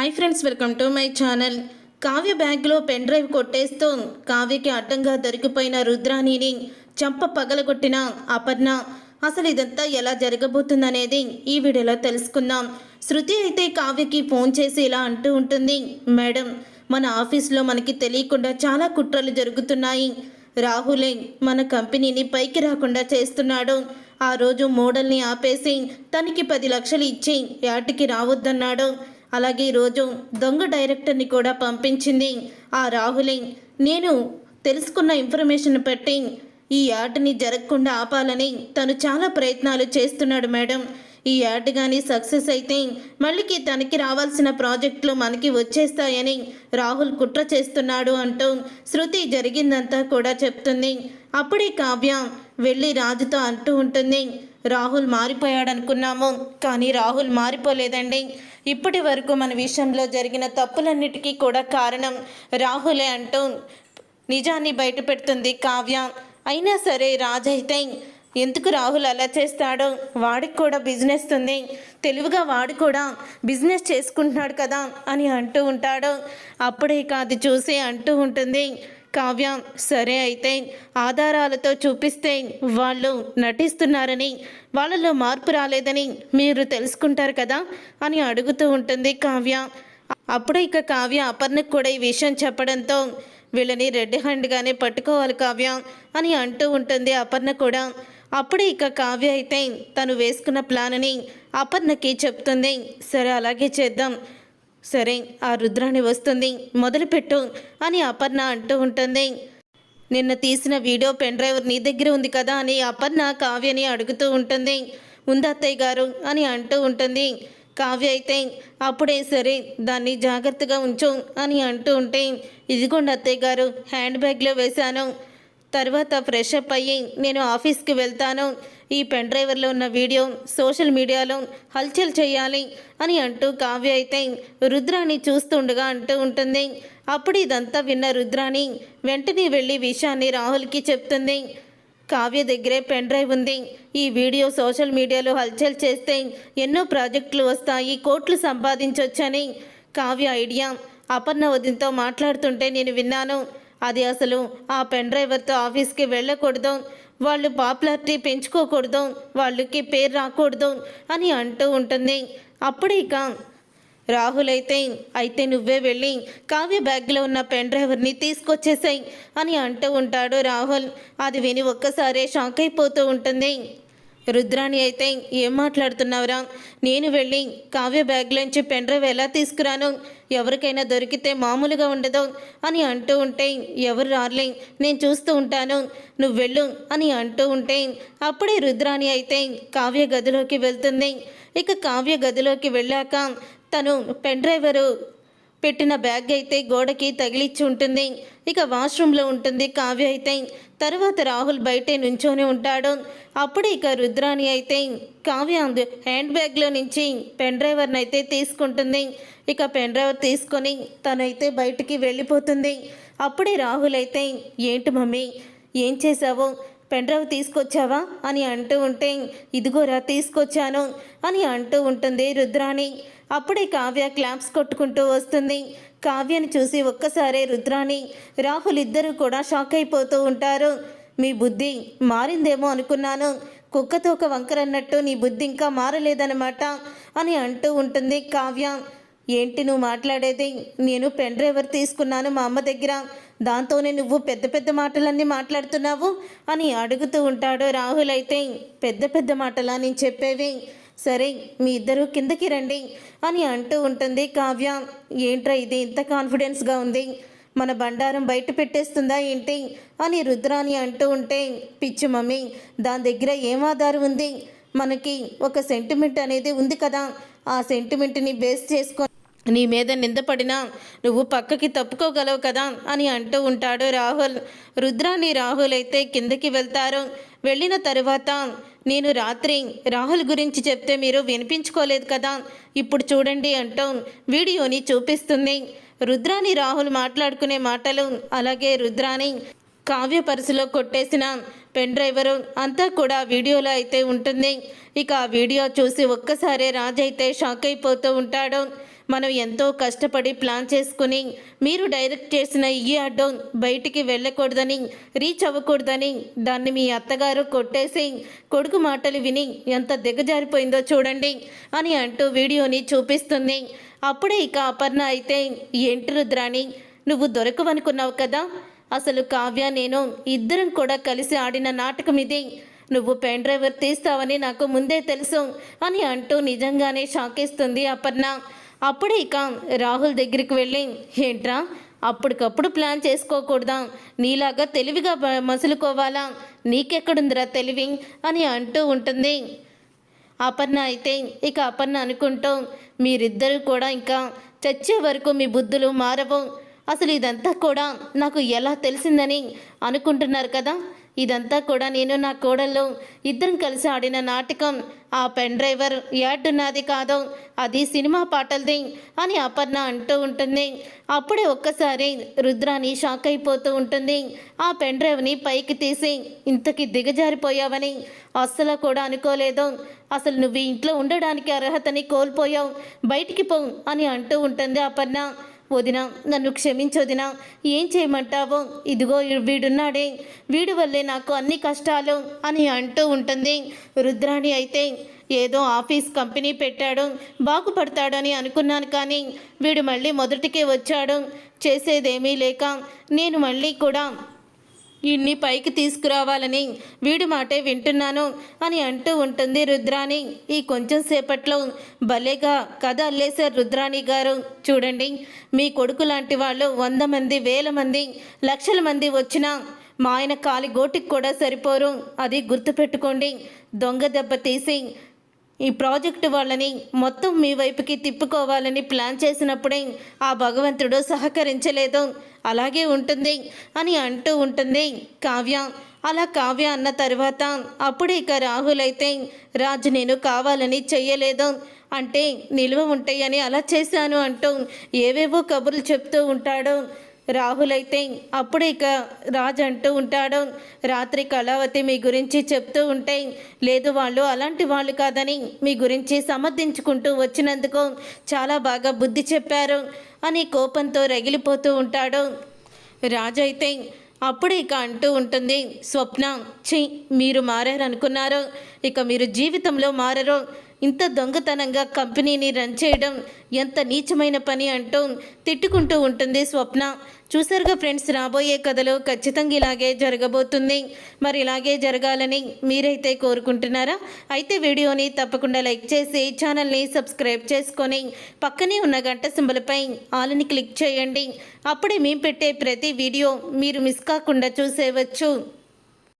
Hi friends welcome to my channel Kavya బ్యాగ్లో pen drive కొట్టేస్తూ కావ్యకి అడ్డంగా దొరికిపోయిన రుద్రాణిని చంప పగలగొట్టిన అపర్ణ. అసలు ఇదంతా ఎలా జరగబోతుందనేది ఈ వీడియోలో తెలుసుకుందాం. శృతి అయితే కావ్యకి ఫోన్ చేసి ఇలా అంటూ ఉంటుంది. మేడం మన ఆఫీస్లో మనకి తెలియకుండా చాలా కుట్రలు జరుగుతున్నాయి. రాహులే మన కంపెనీని పైకి రాకుండా చేస్తున్నాడు. ఆ రోజు మోడల్ని ఆపేసి తనకి పది లక్షలు ఇచ్చి యాటికి రావద్దన్నాడు. అలాగే ఈరోజు దొంగ డైరెక్టర్ని కూడా పంపించింది ఆ రాహులే. నేను తెలుసుకున్న ఇన్ఫర్మేషన్ పెట్టి ఈ యాడ్ని జరగకుండా ఆపాలని తను చాలా ప్రయత్నాలు చేస్తున్నాడు మేడం. ఈ యాడ్ కానీ సక్సెస్ అయితే మళ్ళీకి తనకి రావాల్సిన ప్రాజెక్టులు మనకి వచ్చేస్తాయని రాహుల్ కుట్ర చేస్తున్నాడు అంటూ శృతి జరిగిందంతా కూడా చెప్తుంది. అప్పుడే కావ్య వెళ్ళి రాజుతో అంటూ ఉంటుంది రాహుల్ మారిపోయాడనుకున్నాము కానీ రాహుల్ మారిపోలేదండి. ఇప్పటి వరకు మన విషయంలో జరిగిన తప్పులన్నిటికీ కూడా కారణం రాహులే అంటూ నిజాన్ని బయటపెడుతుంది కావ్య. అయినా సరే రాజైతే ఎందుకు రాహుల్ అలా చేస్తాడో వాడికి కూడా బిజినెస్ ఉంది. తెలివిగా వాడు కూడా బిజినెస్ చేసుకుంటున్నాడు కదా అని అంటూ ఉంటాడు. అప్పుడే కాదు చూసి అంటూ ఉంటుంది. కావ్య సరే అయితే ఆధారాలతో చూపిస్తే వాళ్ళు నటిస్తున్నారని వాళ్ళలో మార్పు రాలేదని మీరు తెలుసుకుంటారు కదా అని అడుగుతూ ఉంటుంది కావ్య. అప్పుడే ఇక కావ్య అపర్ణకు కూడా ఈ విషయం చెప్పడంతో వీళ్ళని రెడ్ హ్యాండ్గానే పట్టుకోవాలి కావ్య అని అంటూ ఉంటుంది అపర్ణ కూడా. అప్పుడే ఇక కావ్య అయితే తను వేసుకున్న ప్లాన్ని అపర్ణకి చెప్తుంది. సరే అలాగే చేద్దాం. సరే ఆ రుద్రాణి వస్తుంది. మొదలుపెట్టు అని అపర్ణ అంటూ ఉంటుంది. నిన్న తీసిన వీడియో పెన్ డ్రైవ్ నీ దగ్గర ఉంది కదా అని అపర్ణ కావ్యని అడుగుతూ ఉంటుంది. ఉంది అత్తయ్య గారు? అని అంటూ ఉంటుంది. కావ్య అయితే అప్పుడే సరే దాన్ని జాగ్రత్తగా ఉంచు అని అంటూ ఉంటే ఇదిగోండి అత్తయ్య గారు హ్యాండ్ బ్యాగ్లో వేశాను. తర్వాత ఫ్రెష్ అప్ అయ్యి నేను ఆఫీస్కి వెళ్తాను. ఈ పెన్ డ్రైవర్లో ఉన్న వీడియో సోషల్ మీడియాలో హల్చల్ చేయాలి అని అంటూ కావ్య అయితే రుద్రాని చూస్తుండగా అంటూ ఉంటుంది. అప్పుడు ఇదంతా విన్న రుద్రాని వెంటనే వెళ్ళి విషయాన్ని రాహుల్కి చెప్తుంది. కావ్య దగ్గరే పెన్ డ్రైవ్ ఉంది. ఈ వీడియో సోషల్ మీడియాలో హల్చల్ చేస్తే ఎన్నో ప్రాజెక్టులు వస్తాయి కోట్లు సంపాదించవచ్చని కావ్య ఐడియా. అపర్ణ ఉదయంతో మాట్లాడుతుంటే నేను విన్నాను. అది అసలు ఆ పెన్ డ్రైవర్తో ఆఫీస్కి వెళ్ళకూడదు. వాళ్ళు పాపులారిటీ పెంచుకోకూడదు వాళ్ళకి పేరు రాకూడదు అని అంటూ ఉంటుంది. అప్పుడే ఇక రాహుల్ అయితే అయితే నువ్వే వెళ్ళి కావ్య బ్యాగ్లో ఉన్న పెన్ డ్రైవర్ని తీసుకొచ్చేసాయి అని అంటూ ఉంటాడు రాహుల్. అది విని ఒక్కసారే షాక్ అయిపోతూ ఉంటుంది. రుద్రాణి అయితే ఏం మాట్లాడుతున్నావురా? నేను వెళ్ళి కావ్య బ్యాగ్లోంచి పెన్ డ్రైవ్ ఎలా తీసుకురాను? ఎవరికైనా దొరికితే మామూలుగా ఉండదు అని అంటూ ఉంటే ఎవరు రాలే నేను చూస్తూ ఉంటాను. నువ్వు వెళ్ళు అని అంటూ ఉంటే అప్పుడే రుద్రాణి అయితే కావ్య గదిలోకి వెళ్తుంది. ఇక కావ్య గదిలోకి వెళ్ళాక తను పెన్ డ్రైవరు పెట్టిన బ్యాగ్ అయితే గోడకి తగిలిచ్చి ఉంటుంది. ఇక వాష్రూమ్లో ఉంటుంది కావ్య అయితే. తర్వాత రాహుల్ బయటే నుంచొని ఉంటాడు. అప్పుడు ఇక రుద్రాణి అయితే కావ్య అందు హ్యాండ్ బ్యాగ్లో నుంచి పెన్ డ్రైవర్ని అయితే తీసుకుంటుంది. ఇక పెన్ డ్రైవర్ తీసుకొని తనైతే బయటికి వెళ్ళిపోతుంది. అప్పుడే రాహుల్ అయితే ఏంటి మమ్మీ ఏం చేసావు పెన్ డ్రైవ్ తీసుకొచ్చావా? అని అంటూ ఉంటే ఇదిగోరా తీసుకొచ్చాను అని అంటూ ఉంటుంది రుద్రాణి. అప్పుడే కావ్య క్లాప్స్ కొట్టుకుంటూ వస్తుంది. కావ్యను చూసి ఒక్కసారే రుద్రాణి రాహుల్ ఇద్దరూ కూడా షాక్ అయిపోతూ ఉంటారు. మీ బుద్ధి మారిందేమో అనుకున్నాను. కుక్కతో ఒక వంకరన్నట్టు నీ బుద్ధి ఇంకా మారలేదన్నమాట అని అంటూ ఉంటుంది కావ్య. ఏంటి నువ్వు మాట్లాడేది? నేను పెన్ డ్రైవర్ తీసుకున్నాను మా అమ్మ దగ్గర. దాంతోనే నువ్వు పెద్ద పెద్ద మాటలన్నీ మాట్లాడుతున్నావు అని అడుగుతూ ఉంటాడు రాహుల్. అయితే పెద్ద పెద్ద మాటలా నేను చెప్పేవి? సరే మీ ఇద్దరు కిందకి రండి అని అంటూ ఉంటుంది కావ్య. ఏంట్రా ఇది? ఇంత కాన్ఫిడెన్స్గా ఉంది. మన బండారం బయట పెట్టేస్తుందా ఏంటి? అని రుద్రాని అంటూ ఉంటే పిచ్చి మమ్మీ దాని దగ్గర ఏం ఆధారం ఉంది? మనకి ఒక సెంటిమెంట్ అనేది ఉంది కదా. ఆ సెంటిమెంట్ని బేస్ చేసుకొని నీ మీద నిందపడినా నువ్వు పక్కకి తప్పుకోగలవు కదా అని అంటూ ఉంటాడు రాహుల్. రుద్రాని రాహుల్ అయితే కిందకి వెళ్తారు. వెళ్ళిన తరువాత నేను రాత్రి రాహుల్ గురించి చెప్తే మీరు వినిపించుకోలేదు కదా. ఇప్పుడు చూడండి అంటూ వీడియోని చూపిస్తుంది. రుద్రాని రాహుల్ మాట్లాడుకునే మాటలు అలాగే రుద్రాని కావ్య పర్సులో కొట్టేసిన పెన్ డ్రైవరు అంతా కూడా వీడియోలో అయితే ఉంటుంది. ఇక ఆ వీడియో చూసి ఒక్కసారే రాజు అయితే షాక్ అయిపోతూ ఉంటాడు. మనం ఎంతో కష్టపడి ప్లాన్ చేసుకుని మీరు డైరెక్ట్ చేసిన ఈ అడ్డం బయటికి వెళ్ళకూడదని రీచ్ అవ్వకూడదని దాన్ని మీ అత్తగారు కొట్టేసి కొడుకు మాటలు విని ఎంత దిగజారిపోయిందో చూడండి అని అంటూ వీడియోని చూపిస్తుంది. అప్పుడే ఇక అపర్ణ అయితే ఏంటి రుద్రాణి నువ్వు దొరకవనుకున్నావు కదా? అసలు కావ్య నేను ఇద్దరం కూడా కలిసి ఆడిన నాటకం ఇది. నువ్వు పెన్ డ్రైవర్ తీస్తావని నాకు ముందే తెలుసు అని అంటూ నిజంగానే షాకిస్తుంది అపర్ణ. అప్పుడే ఇక రాహుల్ దగ్గరికి వెళ్ళి ఏంట్రా? అప్పటికప్పుడు ప్లాన్ చేసుకోకూడదా? నీలాగా తెలివిగా మసులుకోవాలా? నీకెక్కడుందిరా తెలివి? అని అంటూ ఉంటుంది. అపర్ణ అయితే ఇక అపర్ణ అనుకుంటూ మీరిద్దరూ కూడా ఇంకా చచ్చే వరకు మీ బుద్ధులు మారవు. అసలు ఇదంతా కూడా నాకు ఎలా తెలిసిందని అనుకుంటున్నారు కదా? ఇదంతా కూడా నేను నా కోడళ్ళు ఇద్దరం కలిసి ఆడిన నాటకం. ఆ పెన్ డ్రైవర్ యాడ్ నాది కాదు అది సినిమా పాటలది అని అపర్ణ అంటూ ఉంటుంది. అప్పుడే ఒక్కసారి రుద్రాని షాక్ అయిపోతూ ఉంటుంది. ఆ పెన్ డ్రైవ్ని పైకి తీసి ఇంతకి దిగజారిపోయావని? అస్సలు కూడా అనుకోలేదు. అసలు నువ్వు ఇంట్లో ఉండడానికి అర్హతని కోల్పోయావు. బయటికి పో అని అంటూ ఉంటుంది అపర్ణ. వదిన నన్ను క్షమించొదిన ఏం చేయమంటావో? ఇదిగో వీడున్నాడే వీడి వల్లే నాకు అన్ని కష్టాలు అని అంటూ ఉంటుంది. రుద్రాణి అయితే ఏదో ఆఫీస్ కంపెనీ పెట్టాడు బాగుపడతాడని అనుకున్నాను కానీ వీడు మళ్ళీ మొదటికే వచ్చాడు. చేసేదేమీ లేక నేను మళ్ళీ కూడా ఇన్ని పైకి తీసుకురావాలని వీడి మాటే వింటున్నాను అని అంటూ ఉంటుంది రుద్రాణి. ఈ కొంచెం సేపట్లో భలేగా కథ అల్లేశారు రుద్రాణి గారు. చూడండి మీ కొడుకు లాంటి వాళ్ళు వంద మంది వేల మంది లక్షల మంది వచ్చినా మా ఆయన కాలి గోటికి కూడా సరిపోరు. అది గుర్తుపెట్టుకోండి. దొంగ దెబ్బ తీసి ఈ ప్రాజెక్టు వాళ్ళని మొత్తం మీ వైపుకి తిప్పుకోవాలని ప్లాన్ చేసినప్పుడే ఆ భగవంతుడు సహకరించలేదు. అలాగే ఉంటుంది అని అంటూ ఉంటుంది కావ్య. అలా కావ్య అన్న తర్వాత అప్పుడే ఇక రాహుల్ అయితే రాజు నేను కావాలని చెయ్యలేదు. అంటే నిల్వ ఉంటాయని అలా చేశాను అంటూ ఏవేవో కబుర్లు చెప్తూ ఉంటాడు. రాహుల్ అయితే అప్పుడు ఇక రాజ్ అంటూ ఉంటాడు రాత్రి కళావతి మీ గురించి చెప్తూ ఉంటే లేదు వాళ్ళు అలాంటి వాళ్ళు కాదని మీ గురించి సమర్థించుకుంటూ వచ్చినందుకు చాలా బాగా బుద్ధి చెప్పారు అని కోపంతో రగిలిపోతూ ఉంటాడు. రాజు అయితే అప్పుడు ఇక అంటూ ఉంటుంది స్వప్న ఛీ మీరు మారారనుకున్నారు. ఇక మీరు జీవితంలో మారరు. ఇంత దొంగతనంగా కంపెనీని రన్ చేయడం ఎంత నీచమైన పని అంటూ తిట్టుకుంటూ ఉంటుంది స్వప్న. చూసారుగా ఫ్రెండ్స్ రాబోయే కథలో ఖచ్చితంగా ఇలాగే జరగబోతుంది. మరి ఇలాగే జరగాలని మీరైతే కోరుకుంటున్నారా? అయితే వీడియోని తప్పకుండా లైక్ చేసి ఛానల్ని సబ్స్క్రైబ్ చేసుకొని పక్కనే ఉన్న గంట సింబలపై ఆల్ని క్లిక్ చేయండి. అప్పుడే మేము పెట్టే ప్రతి వీడియో మీరు మిస్ కాకుండా చూసేవచ్చు.